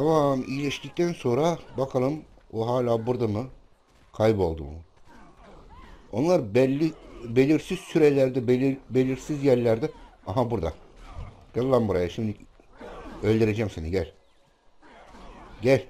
Tamam iyileştikten sonra bakalım o hala burada mı? Kayboldu mu? Onlar belli belirsiz sürelerde belir, belirsiz yerlerde aha burada. Gel lan buraya şimdi öldüreceğim seni gel. Gel.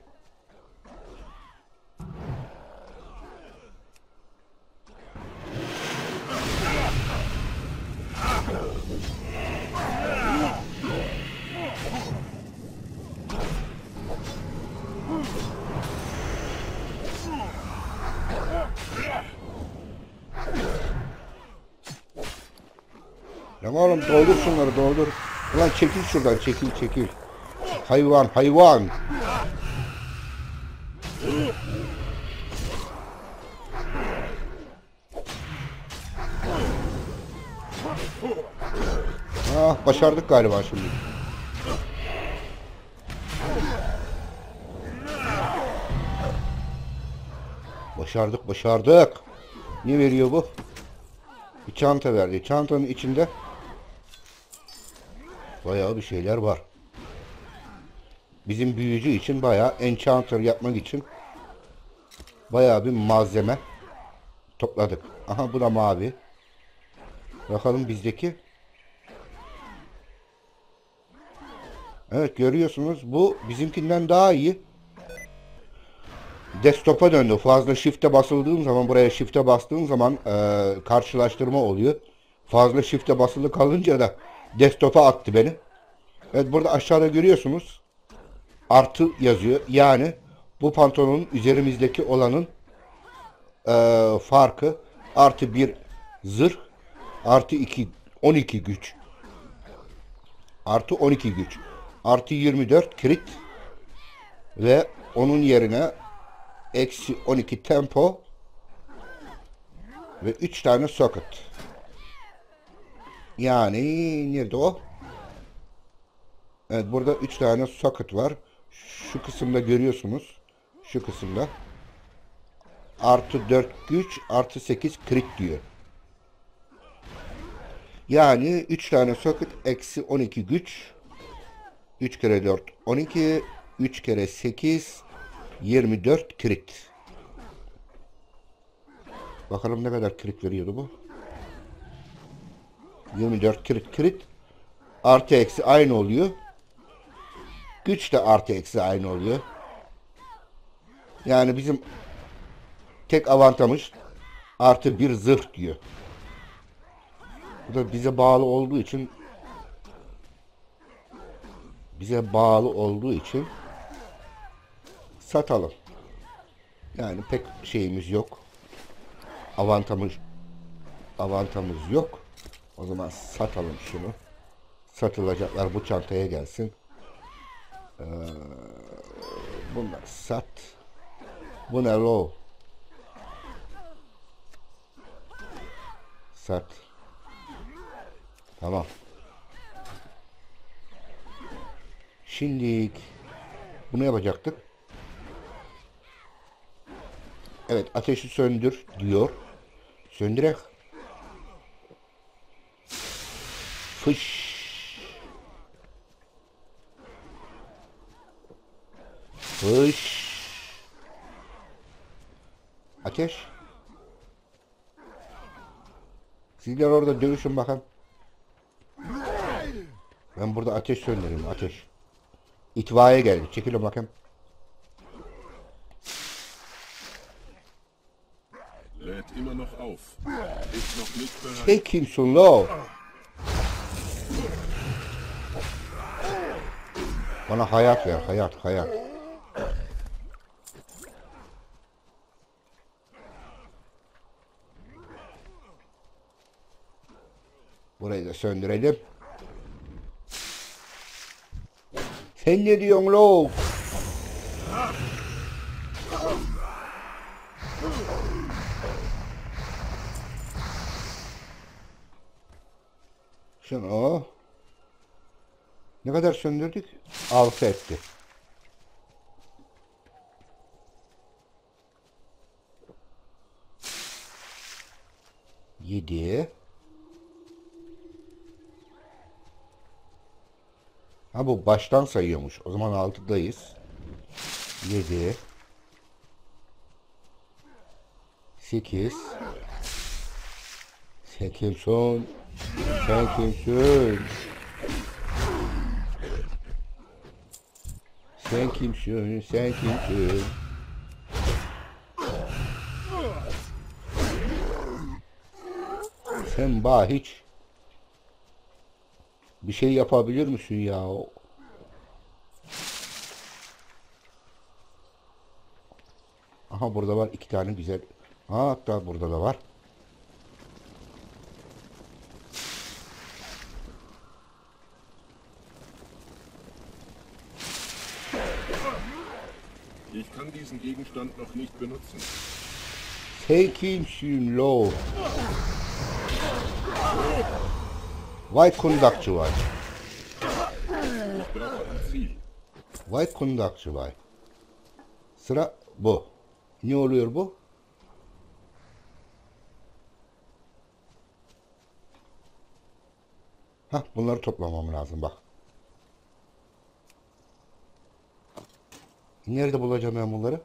Lan oğlum doldur şunları doldur. Ulan çekil şuradan çekil çekil. Hayvan hayvan. Ah başardık galiba şimdi. Başardık başardık. Ne veriyor bu? Bir çanta verdi. Çantanın içinde bayağı bir şeyler var. Bizim büyücü için bayağı enchanter yapmak için bayağı bir malzeme topladık. Aha bu da mavi. Bakalım bizdeki. Evet görüyorsunuz bu bizimkinden daha iyi. Desktop'a döndü. Fazla shift'e basıldığın zaman buraya shift'e bastığın zaman e, karşılaştırma oluyor. Fazla shift'e basılı kalınca da desktop'a attı beni. Evet burada aşağıda görüyorsunuz. Artı yazıyor. Yani bu pantolonun üzerimizdeki olanın e, farkı artı bir zırh artı iki 12 güç artı 12 güç artı 24 crit ve onun yerine eksi 12 tempo ve 3 tane socket. Yani nerede o? Evet burada 3 tane socket var. Şu kısımda görüyorsunuz. Şu kısımda. Artı 4 güç artı 8 crit diyor. Yani 3 tane socket eksi 12 güç. 3 kere 4 12. 3 kere 8 24 crit. Bakalım ne kadar crit veriyordu bu. 24 crit crit. Artı eksi aynı oluyor. Güç de artı eksi aynı oluyor. Yani bizim tek avantajımız artı bir zırh diyor. Bu da bize bağlı olduğu için bize bağlı olduğu için satalım. Yani pek şeyimiz yok. Avantamız avantamız yok. O zaman satalım şunu. Satılacaklar bu çantaya gelsin. Ee, bunları sat. Bu ne lo? Sat. Tamam. Şimdi bunu yapacaktık. Evet ateşi söndür diyor. Söndürek. Fış. Fış. Ateş. Sizler orada dövüşün bakın. Ben burada ateş söndüreyim ateş. İtfaiye geldi. Çekilin bakayım. Lädt immer noch auf. Ist noch nicht bereit. Sen kimsin lo? Bana hayat ver, hayat, hayat. Burayı da söndürelim. Sen ne diyorsun lo? Şunu ne kadar söndürdük? 6 etti. Yedi. Ha bu baştan sayıyormuş. O zaman altıdayız. 7 8 Sen kimsin? Sen kimsin? Sen kimsin? Sen kimsin? Sen bana hiç bir şey yapabilir misin ya? Aha burada var iki tane güzel. Ha, hatta burada da var. Ich kann Gegenstand noch nicht benutzen. Sen kimsin lo? Vay kundakçı var. Ich brauche ein Ziel. Vay kundakçı var. Sıra bu. Ne oluyor bu? Hah bunları toplamam lazım bak. Nerede bulacağım ben bunları?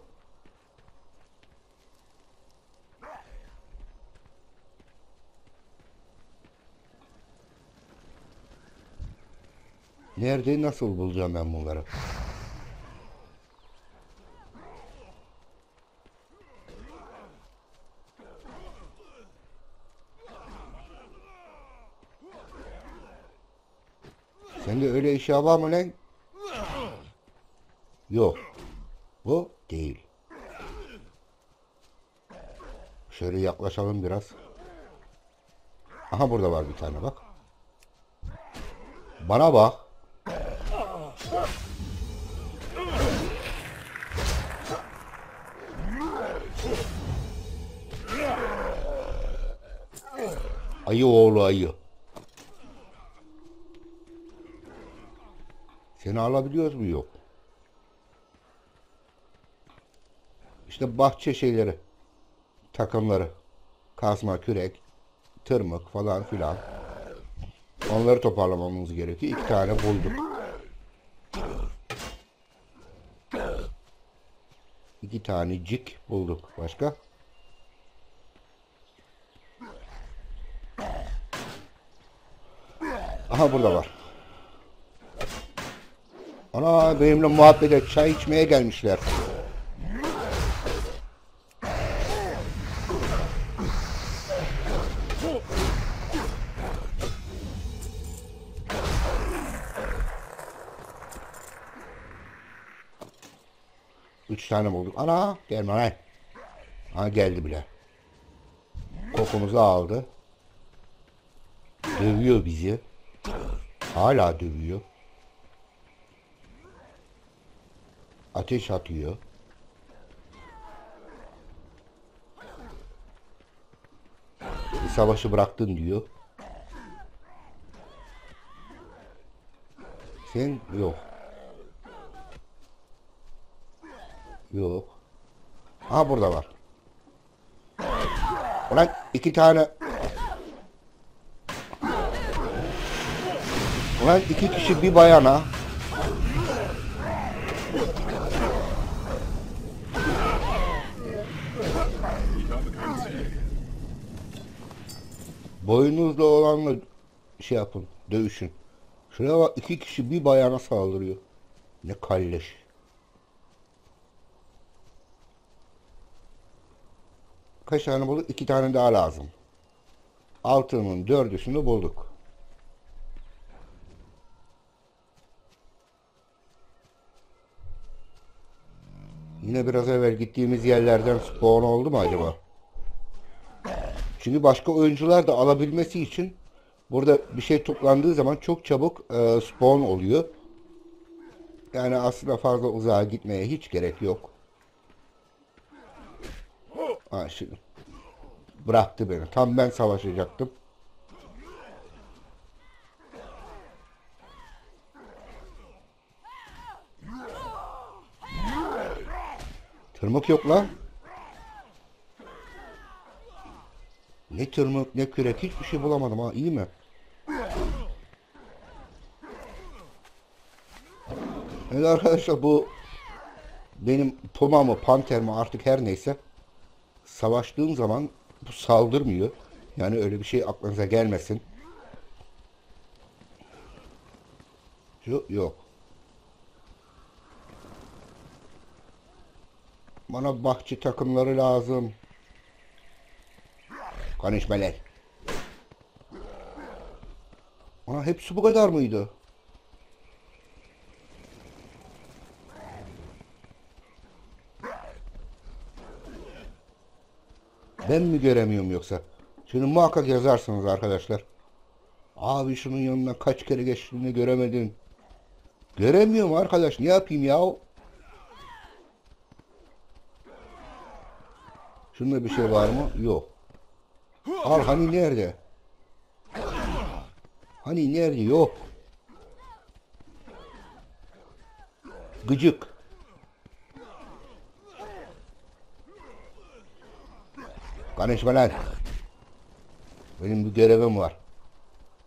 Nerede nasıl bulacağım ben bunları? Sende öyle eşya var mı lan? Yok. Bu değil. Şöyle yaklaşalım biraz. Aha burada var bir tane bak. Bana bak. Ayı oğlu ayı. Seni alabiliyoruz mu? Yok. İşte bahçe şeyleri. Takımları. Kazma, kürek, tırmık falan filan. Onları toparlamamız gerekiyor. İki tane bulduk. İki tane cik bulduk. Başka? Aha burada var. Ana benimle muhabbete çay içmeye gelmişler. Üç tane bulduk. Ana gelme lan. Ha geldi bile. Kokumuzu aldı. Dövüyor bizi. Hala dövüyor. Ateş atıyor. Savaşı bıraktın diyor. Sen yok. Yok. Ha burada var. Ulan iki tane Ulan iki kişi bir bayana boynuzlu olanla şey yapın dövüşün. Şuraya bak iki kişi bir bayana saldırıyor. Ne kalleş. Kaç tane bulduk? İki tane daha lazım. Altının dördüsünü bulduk. Yine biraz evvel gittiğimiz yerlerden spawn oldu mu acaba? Çünkü başka oyuncular da alabilmesi için burada bir şey toplandığı zaman çok çabuk e, spawn oluyor. Yani aslında fazla uzağa gitmeye hiç gerek yok. Ha, şimdi bıraktı beni. Tam ben savaşacaktım. Tırmık yok lan. Ne tırmık ne kürek hiçbir şey bulamadım ha iyi mi? Evet arkadaşlar bu benim puma mı panter mi artık her neyse savaştığım zaman bu saldırmıyor. Yani öyle bir şey aklınıza gelmesin. Yok yok. Bana bahçe takımları lazım. Konuşmalar. Aa, hepsi bu kadar mıydı? Ben mi göremiyorum yoksa? Şunu muhakkak yazarsınız arkadaşlar. Abi şunun yanına kaç kere geçtiğini göremedin. Göremiyorum arkadaş. Ne yapayım ya? Şunda bir şey var mı? Yok. Al hani nerede? Hani nerede? Yok. Gıcık. Konuşma lan. Benim bir görevim var.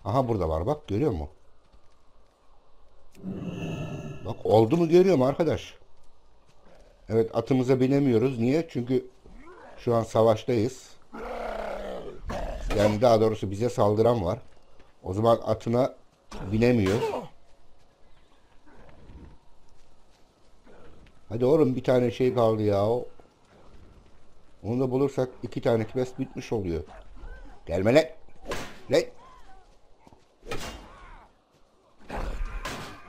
Aha burada var bak görüyor musun? Bak oldu mu görüyorum arkadaş. Evet atımıza binemiyoruz. Niye? Çünkü şu an savaştayız. Yani daha doğrusu bize saldıran var. O zaman atına binemiyor. Hadi oğlum bir tane şey kaldı ya. Onu da bulursak iki tane quest bitmiş oluyor. Gelme lan. Lan.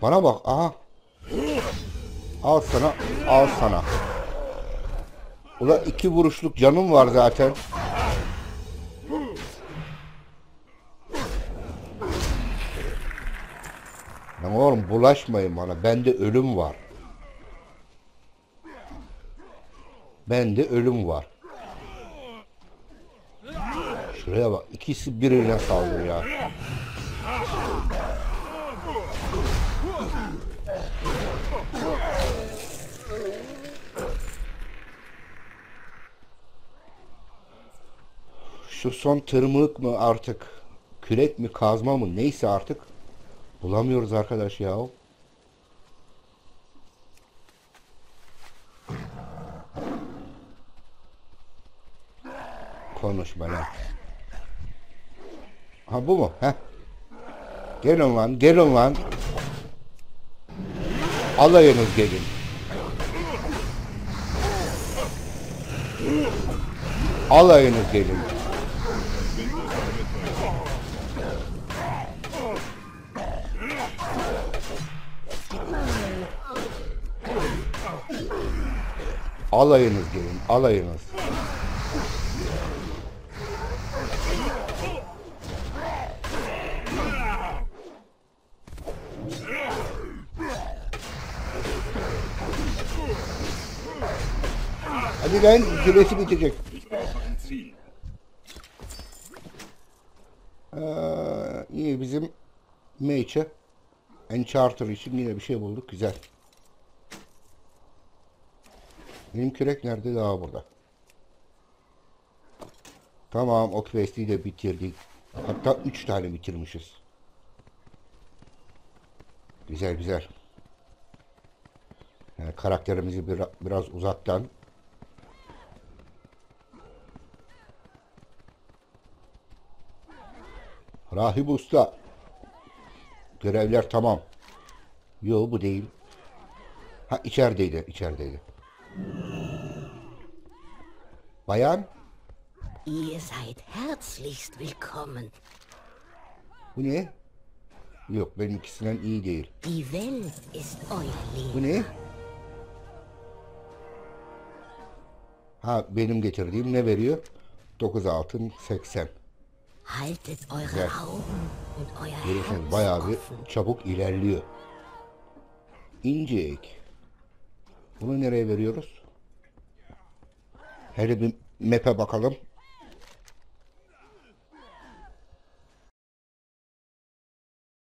Bana bak. Aha. Al sana. Al sana. Ula iki vuruşluk canım var zaten. Lan oğlum bulaşmayın bana. Bende ölüm var. Bende ölüm var. Şuraya bak. ikisi birbirine saldırıyor Şu son tırmık mı artık? Kürek mi kazma mı neyse artık bulamıyoruz arkadaş ya. Konuşma lan. Ha bu mu? Heh. Gelin lan, gelin lan. Alayınız gelin. Alayınız gelin. Alayınız gelin, alayınız. Hadi lan, süresi bitecek. Ee, iyi bizim Mage'e Encharter için yine bir şey bulduk. Güzel. Benim kürek nerede? Daha burada. Tamam o quest'i de bitirdik. Hatta 3 tane bitirmişiz. Güzel güzel. Yani karakterimizi biraz, biraz uzaktan Rahip Usta. Görevler tamam. Yo bu değil. Ha içerideydi, içerideydi. Bayan, Ihr seid herzlichst willkommen. bu ne? Yok benimkisinden iyi değil. Die Welt ist euer Bu Leben. ne? Ha benim getirdiğim ne veriyor? 9 altın 80. Haltet eure Güzel. Augen und euer Herz bayağı bir offen. çabuk ilerliyor. İncek. Bunu nereye veriyoruz? Hele bir map'e bakalım.